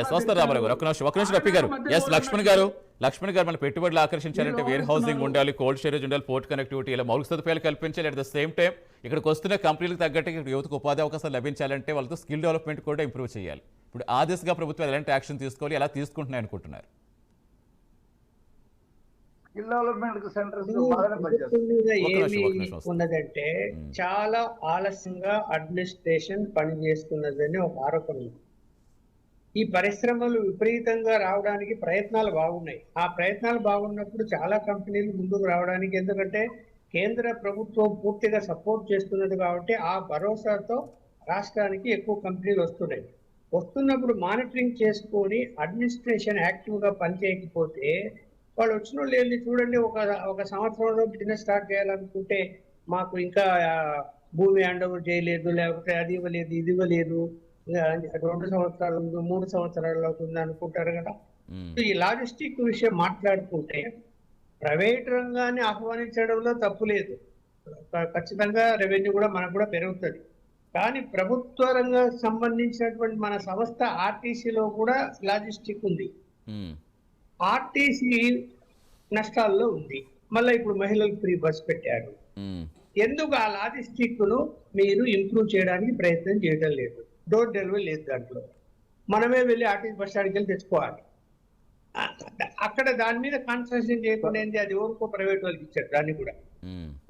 Yes వస్తారు రామారావు గారు. ఒక్క నిమిషం ఒక్క నిమిషం రఫీ గారు. ఎస్ లక్ష్మణ్ గారు. లక్ష్మణ్ గారు మన పెట్టుబడులు ఆకర్షించాలంటే వేర్ హౌసింగ్ ఉండాలి కోల్డ్ స్టోరేజ్ ఉండాలి పోర్ట్ కనెక్టివిటీ ఇలా మౌలిక సదుపాయాలు కల్పించాలి అట్ ద సేమ్ టైం ఇక్కడికి వస్తున్న కంపెనీలకు తగ్గట్టు ఇక్కడ యువతకు ఉపాధి అవకాశాలు లభించాలంటే వాళ్ళతో స్కిల్ డెవలప్మెంట్ కూడా ఇంప్రూవ్ చేయాలి. ఇప్పుడు ఆ దిశగా ప్రభుత్వం ఎలాంటి యాక్షన్ తీసుకోవాలి ఎలా తీసుకుంటున్నాయి అనుకుంటున్నారు? Skill development centres. ఉన్నదంటే. చాలా ఆలస్యంగా అడ్మినిస్ట్రేషన్ పనిచేస్తున్నదని ఒక ఆరోపణ ఉంది. ఈ పరిశ్రమలు విపరీతంగా రావడానికి ప్రయత్నాలు బాగున్నాయి. ఆ ప్రయత్నాలు బాగున్నప్పుడు చాలా కంపెనీలు ముందుకు రావడానికి ఎందుకంటే కేంద్ర ప్రభుత్వం పూర్తిగా సపోర్ట్ చేస్తున్నది కాబట్టి ఆ భరోసాతో రాష్ట్రానికి ఎక్కువ కంపెనీలు వస్తున్నాయి. వస్తున్నప్పుడు మానిటరింగ్ చేసుకొని అడ్మినిస్ట్రేషన్ యాక్టివ్గా పనిచేయకపోతే వాళ్ళు వచ్చిన వాళ్ళు చూడండి ఒక ఒక సంవత్సరంలో బిజినెస్ స్టార్ట్ చేయాలనుకుంటే మాకు ఇంకా భూమి హ్యాండ్ ఓవర్ చేయలేదు లేకపోతే అది ఇవ్వలేదు ఇది ఇవ్వలేదు రెండు సంవత్సరాలు మూడు సంవత్సరాలు అవుతుంది అనుకుంటారు కదా. ఈ లాజిస్టిక్ విషయం మాట్లాడుకుంటే ప్రైవేట్ రంగాన్ని ఆహ్వానించడంలో తప్పు లేదు. ఖచ్చితంగా రెవెన్యూ కూడా మనకు కూడా పెరుగుతుంది. కానీ ప్రభుత్వ రంగానికి సంబంధించినటువంటి మన సంస్థ ఆర్టీసీలో కూడా లాజిస్టిక్ ఉంది. ఆర్టీసీ నష్టాల్లో ఉంది. మళ్ళీ ఇప్పుడు మహిళలకు ఫ్రీ బస్ పెట్టారు. ఎందుకు ఆ లాజిస్టిక్ను మీరు ఇంప్రూవ్ చేయడానికి ప్రయత్నం చేయడం లేదు? డోర్ డెలివరీ లేదు దాంట్లో. మనమే వెళ్ళి ఆర్టీసీ బస్ స్టాండ్కి వెళ్ళి తెచ్చుకోవాలి. అక్కడ దాని మీద కాన్సన్ట్రేషన్ చేయకుండా ఏంది? అది ఎవరికో ప్రైవేట్ వాళ్ళకి ఇచ్చారు దాన్ని కూడా.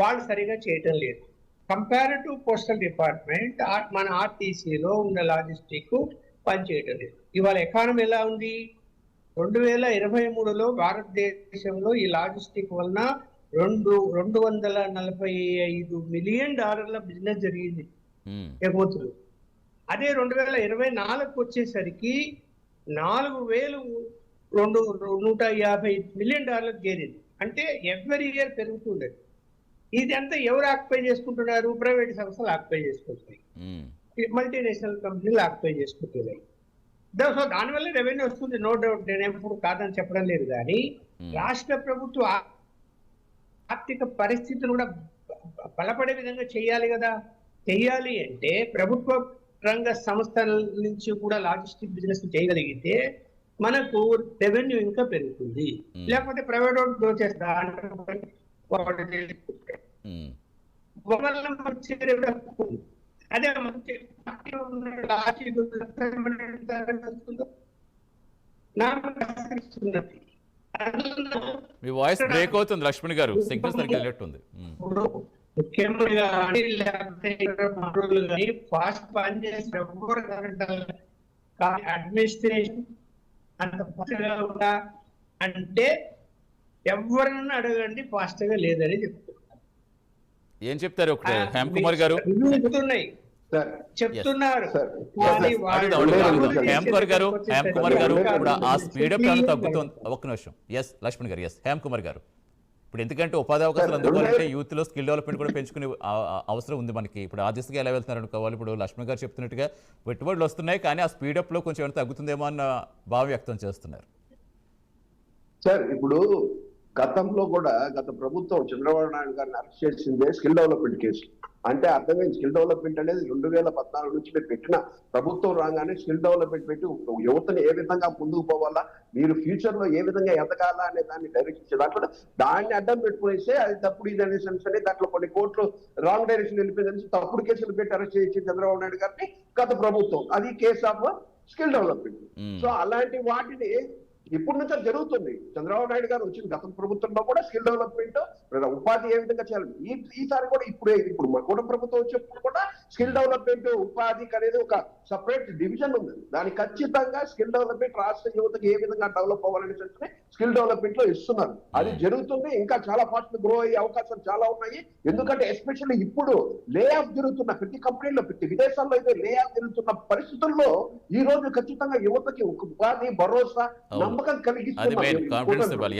వాళ్ళు సరిగా చేయటం లేదు. కంపారిటివ్ పోస్టల్ డిపార్ట్మెంట్ మన ఆర్టీసీలో ఉన్న లాజిస్టిక్ పనిచేయటం లేదు. ఇవాళ ఎకానమీ ఎలా ఉంది? రెండు వేల ఇరవై మూడులో భారతదేశంలో ఈ లాజిస్టిక్ వలన రెండు రెండు వందల నలభై ఐదు మిలియన్ డాలర్ల బిజినెస్ జరిగింది. ఎగుమతులు అదే రెండు వేల ఇరవై నాలుగు వచ్చేసరికి నాలుగు వేలు రెండు నూట యాభై మిలియన్ డాలర్ చేరింది. అంటే ఎవ్రీ ఇయర్ పెరుగుతుంది ఇది అంతా ఎవరు ఆక్యుపై చేసుకుంటున్నారు? ప్రైవేట్ సంస్థలు ఆక్యుపై చేసుకుంటున్నాయి. మల్టీనేషనల్ కంపెనీలు ఆక్యుపై చేసుకుంటున్నాయి. సో దానివల్ల రెవెన్యూ వస్తుంది. నో డౌట్ నేను ఎప్పుడు కాదని చెప్పడం లేదు కానీ. రాష్ట్ర ప్రభుత్వ ఆర్థిక పరిస్థితిని కూడా బలపడే విధంగా చేయాలి కదా. చేయాలి అంటే ప్రభుత్వ రంగ సంస్థల నుంచి కూడా లాజిస్టిక్ బిజినెస్ చేయగలిగితే మనకు రెవెన్యూ ఇంకా పెరుగుతుంది. లేకపోతే ప్రైవేట్ వాళ్ళు గ్రో చేస్తా వాడు అదే మంచి మీ వాయిస్ బ్రేక్ అవుతుంది లక్ష్మణ్ గారు. సిగ్నల్ సరిగ్గా వెళ్ళేట్టుంది కానీ లేకపోతే మంత్రులు కానీ ఫాస్ట్ పని చేసి ఎవరు కనపడాలి. కానీ అడ్మినిస్ట్రేషన్ అంత ఫాస్ట్గా ఉందా అంటే ఎవరన్నా అడగండి ఫాస్ట్గా లేదని చెప్తున్నారు. ఏం చెప్తారు హేమ్ కుమార్ గారు? చెప్తున్నాయి. సార్. చెప్తున్నారు. హేమ్ కుమార్ గారు హేమ్ కుమార్ గారు ఇప్పుడు ఆ స్పీడప్ తగ్గుతుంది. ఒక్క నిమిషం. ఎస్ లక్ష్మణ్ గారు ఎస్ హేమ్ కుమార్ గారు. ఇప్పుడు ఎందుకంటే ఉపాధి అవకాశాలు అందుకోవాలంటే యూత్లో స్కిల్ డెవలప్మెంట్ కూడా పెంచుకునే అవసరం ఉంది మనకి. ఇప్పుడు ఆ దిశగా ఎలా వెళ్తున్నారు అనుకోవాలి? ఇప్పుడు లక్ష్మణ్ గారు చెప్తున్నట్టుగా పెట్టుబడులు వస్తున్నాయి కానీ ఆ స్పీడప్లో కొంచెం ఏమైనా తగ్గుతుందేమో అన్న భావం వ్యక్తం చేస్తున్నారు. సార్ ఇప్పుడు గతంలో కూడా గత ప్రభుత్వం చంద్రబాబు నాయుడు గారిని అరెస్ట్ చేసిందే స్కిల్ డెవలప్మెంట్ కేసు అంటే అర్థమైంది స్కిల్ డెవలప్మెంట్ అనేది రెండు వేల పద్నాలుగు నుంచి మీరు పెట్టిన ప్రభుత్వం రాగానే స్కిల్ డెవలప్మెంట్ పెట్టి యువతని ఏ విధంగా ముందుకు పోవాలా మీరు ఫ్యూచర్లో ఏ విధంగా ఎదగాలా అనే దాన్ని డైరెక్ట్ ఇచ్చే దాంట్లో దాన్ని అడ్డం పెట్టుకునేస్తే అది తప్పుడు ఇది అనేసి అని దాంట్లో కొన్ని కోర్టులు రాంగ్ డైరెక్షన్ వెళ్ళిపోయిందని తప్పుడు కేసులు పెట్టి అరెస్ట్ చేసి చంద్రబాబు నాయుడు గారిని గత ప్రభుత్వం. అది case of skill development. Hmm. So అలాంటి వాటిని ఇప్పుడు నుంచి జరుగుతుంది. చంద్రబాబు నాయుడు గారు వచ్చిన గత ప్రభుత్వంలో కూడా స్కిల్ డెవలప్మెంట్ ఉపాధి ఏ విధంగా చేయాలి? ఈ ఈసారి కూడా ఇప్పుడే ఇప్పుడు మా కూడా ప్రభుత్వం వచ్చినప్పుడు కూడా స్కిల్ డెవలప్మెంట్ ఉపాధికి అనేది ఒక సపరేట్ డివిజన్ ఉంది. దాని ఖచ్చితంగా స్కిల్ డెవలప్మెంట్ రాష్ట్ర యువతకి ఏ విధంగా డెవలప్ అవ్వాలని చెప్పి స్కిల్ డెవలప్మెంట్లో ఇస్తున్నారు. అది జరుగుతుంది. ఇంకా చాలా ఫాస్ట్ గ్రో అయ్యే అవకాశాలు చాలా ఉన్నాయి. ఎందుకంటే ఎస్పెషల్లీ ఇప్పుడు లే ఆఫ్ జరుగుతున్న ప్రతి కంపెనీలో ప్రతి విదేశాల్లో అయితే లే ఆఫ్ జరుగుతున్న పరిస్థితుల్లో ఈ రోజు ఖచ్చితంగా యువతకి ఒక ఉపాధి భరోసా. నమ్మకం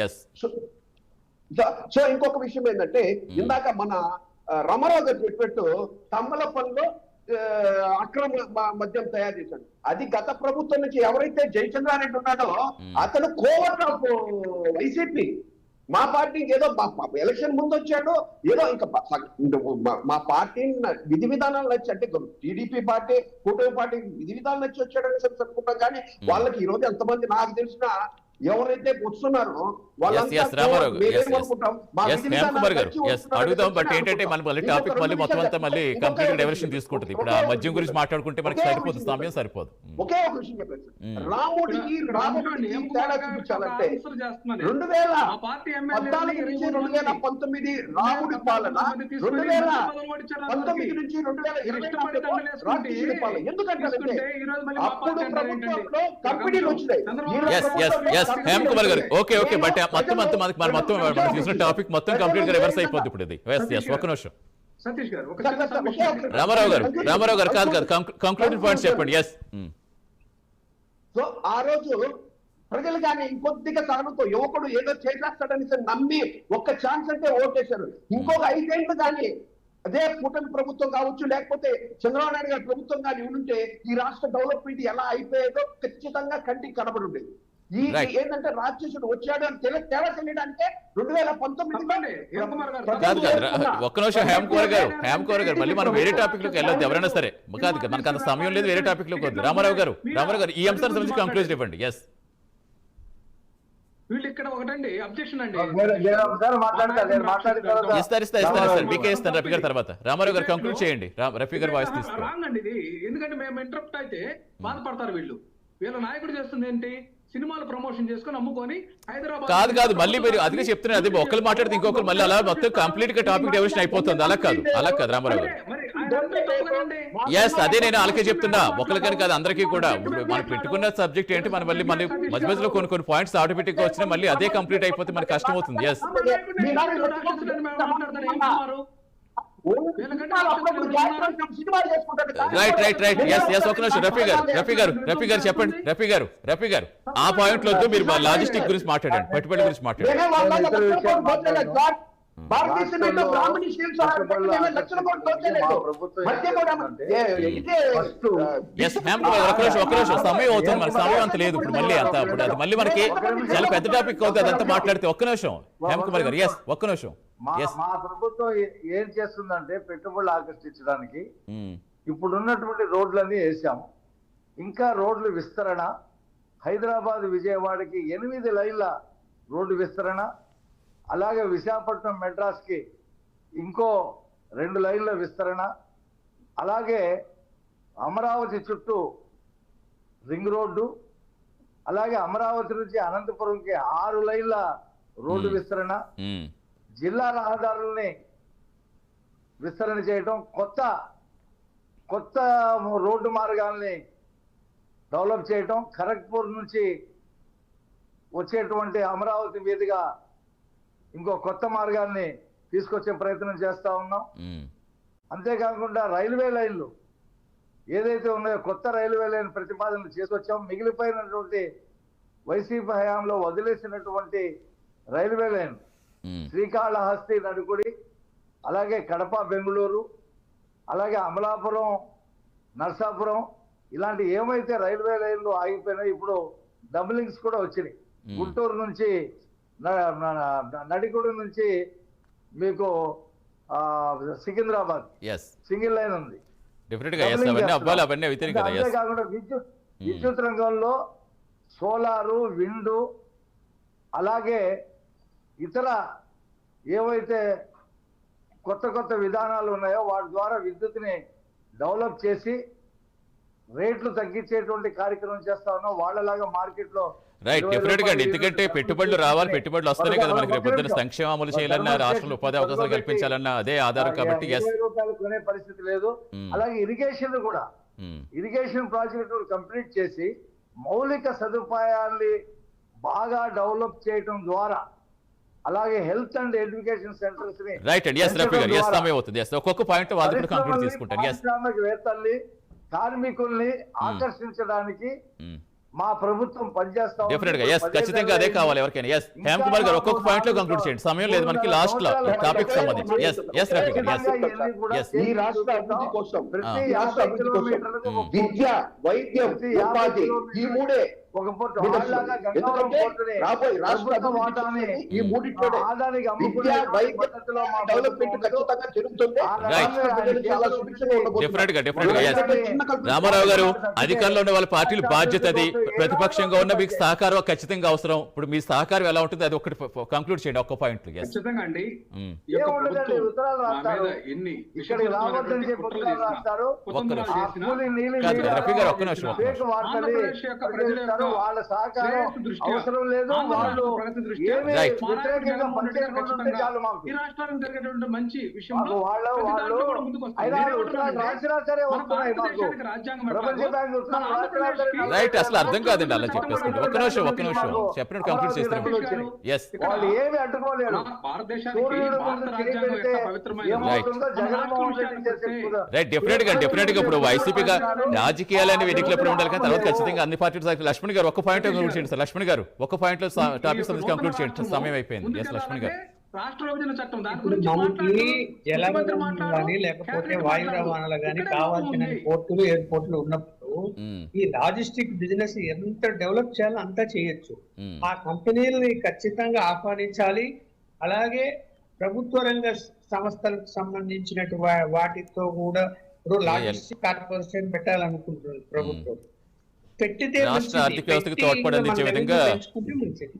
ఎస్ సో- ఇంకొక విషయం ఏంటంటే ఇందాక మన రామారావు గారు చెప్పినట్టు తమ్మలపల్లిలో ఆ, అక్రమ మద్యం తయారు చేశాడు. అది గత ప్రభుత్వం నుంచి ఎవరైతే జయచంద్రారెడ్డి ఉన్నాడో Hmm. అతను కోవట్ ఆఫ్ వైసీపీ. మా పార్టీకి ఏదో ఎలక్షన్ ముందు వచ్చాడు ఏదో ఇంకా మా పార్టీ విధి విధానాలు నచ్చి అంటే టీడీపీ పార్టీ కూటమి పార్టీ విధి విధానాలు నచ్చి వచ్చాడని చెప్పి అనుకుంటాం కానీ వాళ్ళకి ఈ రోజు ఎంతమంది నాకు తెలిసిన ఎవరైతే వస్తున్నారో అడుగుదాం బట్ ఏంటంటే మన మళ్ళీ టాపిక్ మళ్ళీ మొత్తం అంతా మళ్ళీ కంప్లీట్ డైవర్షన్. తీసుకుంటుంది ఇప్పుడు ఆ మద్యం గురించి. మాట్లాడుకుంటే మనకి విషయం సమయం సరిపోదు. ఒకే ఒక విషయం చెప్పారు మ్మ్. రాముడికి తేడా చూపించాలంటే. రెండు వేల ఆ పార్టీ ఎమ్మెల్యేలని పద్నాలుగు నుంచి రెండు వేల మంది పంతొమ్మిది రాముడి పాలన రెండు వేల పంతొమ్మిది. నుంచి రెండు వేల ఇరవై పాలన ఎందుకంటే తీసుకుంటే ఈ రోజు మళ్ళీ మా అప్పుడు? ప్రభుత్వంలో కంపెనీలు వచ్చినాయి హేమ్ కుమార్ గారు. ఓకే ఓకే బట్ మొత్తం అంతా మనకి మన మొత్తం మనం తీసుకున్న టాపిక్ మొత్తం కంప్లీట్గా రివర్స్ అయిపోద్ది ఇప్పుడు ఇది. ఎస్ ఎస్ ఒక్క నిమిషం. సతీష్ గారు ఒక ఒకే ఒక- రామారావు గారు రామారావు గారు కాదు కాదు కంక్లూడింగ్ పాయింట్స్ చెప్పండి. ఎస్ సో ఆ రోజు ప్రజలు కానీ ఇంకొద్దిగా సహనంతో యువకుడు ఏదో చేసేస్తాడని నమ్మి ఒక్క ఛాన్స్ అంటే ఓటేశారు. ఇంకొక ఐదేళ్ళు కానీ అదే కూటమి ప్రభుత్వం కావచ్చు లేకపోతే చంద్రబాబు నాయుడు గారి ప్రభుత్వం కానీ ఉంటే ఈ రాష్ట్ర డెవలప్మెంట్ ఎలా అయిపోయేదో ఖచ్చితంగా కంటికి కనబడి ఉండేది. ఈ. ఏంటంటే రాక్షసుడు వచ్చాడు అని తెల రెండు వేల పంతొమ్మిది ఒక్క నిమిషం గారు గారు మళ్ళీ మనం వేరే టాపిక్లోకి వెళ్ళొద్దు ఎవరైనా సరే. కాదు మనకు అంత సమయం లేదు వేరే టాపిక్లోకి వద్దు. రామారావు గారు రామారావు గారు ఈ అంశానికి సంబంధించి కంక్లూజన్ ఇవ్వండి. ఎస్ వీళ్ళు ఇక్కడ ఒకటండి అబ్జెక్షన్ అండి. ఇస్తారు ఇస్తారు ఇస్తారు మీకే ఇస్తాను రఫీ గారు తర్వాత. రామారావు గారు కంక్లూడ్ చేయండి. రా- రఫీ గారు వాయిస్ తీసుకో. రాంగ్ అండి ఇది. ఎందుకంటే మేము ఇంటరప్ట్ అయితే బాధపడతారు వీళ్ళు. వీళ్ళ నాయకుడు చేస్తుంది ఏంటి? సినిమాలు ప్రమోషన్ చేసుకొని అమ్ముకొని హైదరాబాద్ కాదు కాదు మళ్ళీ మీరు అదిగా చెప్తున్నారు. అది ఒకరు మాట్లాడితే ఇంకొకరు మళ్ళీ అలా మొత్తం కంప్లీట్గా టాపిక్ డైవర్షన్ అయిపోతుంది. అలా కాదు. అలా కాదు రామారావు. ఎస్ అదే నేను అలాగే చెప్తున్నా. ఒకరికని కాదు అందరికీ కూడా. ఇప్పుడు మనం పెట్టుకున్న సబ్జెక్ట్ ఏంటి? మనం మళ్ళీ మళ్ళీ మధ్య మధ్యలో కొన్ని కొన్ని పాయింట్స్ ఆటోమేటిక్గా వచ్చినా మళ్ళీ అదే కంప్లీట్ అయిపోతే మనకి కష్టం అవుతుంది. Yes right right right yes yes ఒక నిమిషం. రఫీ గారు రఫీ గారు రఫీ గారు చెప్పండి. రఫీ గారు రఫీ గారు. ఆ పాయింట్లో వద్దు మీరు లాజిస్టిక్ గురించి మాట్లాడండి. పెట్టుబడి గురించి మాట్లాడండి. బ్రాహ్మణి లక్షల సమయం అవుతుంది మనకి సమయం అంత లేదు. ఇప్పుడు మళ్ళీ అంత ఇప్పుడు అది మళ్ళీ మనకి చాలా పెద్ద టాపిక్ అవుతుంది. అదంతా మాట్లాడితే ఒక్క నిమిషం. హేమ్ కుమార్ గారు ఎస్ ఒక్క నిమిషం. మా మా ప్రభుత్వం ఏ- చేస్తుందంటే పెట్టుబడులు ఆకర్షించడానికి ఇప్పుడు ఉన్నటువంటి రోడ్లన్నీ వేసాము ఇంకా రోడ్లు విస్తరణ హైదరాబాద్ విజయవాడకి ఎనిమిది లైన్ల రోడ్డు విస్తరణ అలాగే విశాఖపట్నం మెడ్రాస్కి ఇంకో రెండు లైన్ల విస్తరణ అలాగే అమరావతి చుట్టూ రింగ్ రోడ్డు అలాగే అమరావతి నుంచి అనంతపురంకి ఆరు లైన్ల రోడ్డు Hmm. విస్తరణ. జిల్లా రహదారుల్ని విస్తరణ చేయడం కొత్త కొత్త రోడ్డు మార్గాల్ని డెవలప్ చేయటం ఖరగ్పూర్ నుంచి వచ్చేటువంటి అమరావతి మీదుగా ఇంకో కొత్త మార్గాల్ని తీసుకొచ్చే ప్రయత్నం చేస్తా ఉన్నాం. అంతేకాకుండా రైల్వే లైన్లు ఏదైతే ఉన్నాయో కొత్త రైల్వే లైన్ ప్రతిపాదనలు చేసుకొచ్చాం. మిగిలిపోయినటువంటి వైసీపీ హయాంలో వదిలేసినటువంటి రైల్వే లైన్ శ్రీకాళహస్తి నడుకుడి అలాగే కడప బెంగళూరు అలాగే అమలాపురం నర్సాపురం ఇలాంటి ఏమైతే రైల్వే లైన్లు ఆగిపోయినాయో ఇప్పుడు డబ్లింగ్స్ కూడా వచ్చినాయి. గుంటూరు నుంచి నడికుడి నుంచి మీకు సికింద్రాబాద్. సింగిల్ లైన్ ఉంది. అంతేకాకుండా విద్యుత్ విద్యుత్ రంగంలో సోలారు విండు అలాగే ఇతర ఏవైతే కొత్త కొత్త విధానాలు ఉన్నాయో వాటి ద్వారా విద్యుత్ని డెవలప్ చేసి రేట్లు తగ్గించేటువంటి కార్యక్రమం చేస్తా ఉన్నాం. వాళ్ళలాగా మార్కెట్లో రైట్ డెఫినెట్గా ఎందుకంటే పెట్టుబడులు రావాలి పెట్టుబడులు వస్తేనే కదా మనకి రేపు పొద్దున ఒక సంక్షేమం అమలు. చేయాలన్నా రాష్ట్రంలో ఉపాధి అవకాశాలు. కల్పించాలన్నా అదే ఆధారం కాబట్టి రూపాయలు కొనే పరిస్థితి లేదు. అలాగే ఇరిగేషన్ కూడా. ఇరిగేషన్ ప్రాజెక్టులు కంప్లీట్ చేసి మౌలిక సదుపాయాల్ని బాగా డెవలప్ చేయడం ద్వారా అలాగే హెల్త్ అండ్ ఎడ్యుకేషన్ సెంటర్స్ని రైట్ అండి ఎస్ రఫీ గారు ఎస్ సమయం అవుతుంది. ఎస్ ఒక్కొక్క పాయింట్ వాళ్ళు కూడా పరిశ్రమల్ని, తీసుకుంటాను ఎస్ కార్మికుల్ని ఆకర్షించడానికి మా ప్రభుత్వం పనిచేస్తా. డెఫినెట్గా. ఎస్ ఖచ్చితంగా అదే కావాలి ఎవరికైనా. ఎస్ హేమ్ కుమార్ గారు ఒక్కొక్క పాయింట్లో కంక్లూడ్ చేయండి. సమయం లేదు మనకి లాస్ట్లో టాపిక్ సంబంధించి. ఎస్ ఎస్ రఫీ గారు ఎస్. ఈ రాష్ట్ర అభివృద్ధి కోసం. ప్రతి రాష్ట్ర అభివృద్ధి కోసం. విద్య వైద్యం ఉపాధి ఈ మూడే. ఒక పోర్టుని రాబోయే రాష్ట్ర అభివృద్ధి ఈ మూడింటిలోనే. విద్య వైద్య డెవలప్మెంట్ ఖచ్చితంగా రామారావు గారు అధికారంలో ఉన్న వాళ్ళ పార్టీలు బాధ్యత అది. ప్రతిపక్షంగా ఉన్న మీకు సహకారం ఖచ్చితంగా అవసరం. ఇప్పుడు మీ సహకారం ఎలా ఉంటుంది అది ఒకటి కంక్లూడ్ చేయండి ఒక్క పాయింట్ ఖచ్చితంగా అండి. ఎన్ని రఫీ గారు, ఒక్క నిమిషం, వాళ్ళ సహకారం అవసరం లేదు. వాళ్ళు. వ్యతిరేకంగా పనిచేయకుండా చాలు మాకు. ఈ రాష్ట్రానికి జరిగేటువంటి మంచి విషయంలో వాళ్ళ వాళ్ళు. అయినా రాసినా సరే వస్తున్నాయి రైట్ అసలు అర్థం కాదండి అలా చెప్పేసుకుంటే. ఒక్క నిమిషం ఒక్క నిమిషం. చెప్పినట్టు కంప్లీట్ చేస్తాను ఎస్ ఇక్కడ వాళ్ళు ఏమి అడ్డుకోలేరు మన భారతదేశానికి సూర్యుడు భారత ముందు చేయి రాజ్యాంగం పెడితే యొక్క పవిత్రమైన ఏమవుతుందో మన జగన్మోహన్ రాష్ట్ర రెడ్డి చేసే విషయానికి కూడా రైట్ డెఫినెట్గా డెఫినెట్గా ఇప్పుడు వైసీపీగా రాజకీయాలని ఎన్నికలు ఎప్పుడు ఉండాలి కానీ తర్వాత ఖచ్చితంగా అన్ని పార్టీలు సార్. లక్ష్మణ్ గారు ఒక పాయింట్ కంక్లూడ్ చేయండి సార్. లక్ష్మణ్ గారు ఒక పాయింట్లో టాపిక్ సంబంధించి కంక్లూడ్ చేయండి. సమయం అయిపోయింది. ఎస్ లక్ష్మణ్ గారు. రాష్ట్ర విభజన చట్టం దాని గురించి లేకపోతే వాయు. రవాణాలు కానీ కావాల్సిన. పోర్టులు ఎయిర్పోర్టులు ఉన్నప్పుడు. ఈ లాజిస్టిక్ బిజినెస్ ఎంత డెవలప్ చేయాలో అంతా చేయొచ్చు. ఆ కంపెనీలని ఖచ్చితంగా ఆహ్వానించాలి అలాగే ప్రభుత్వ రంగ సంస్థలకు సంబంధించినటు వా- వాటితో కూడా ఇప్పుడు లాజిస్టిక్ కార్పొరేషన్ పెట్టాలనుకుంటుంది ప్రభుత్వం పెట్టితే రాష్ట్ర. ఆర్థిక వ్యవస్థకు విధంగా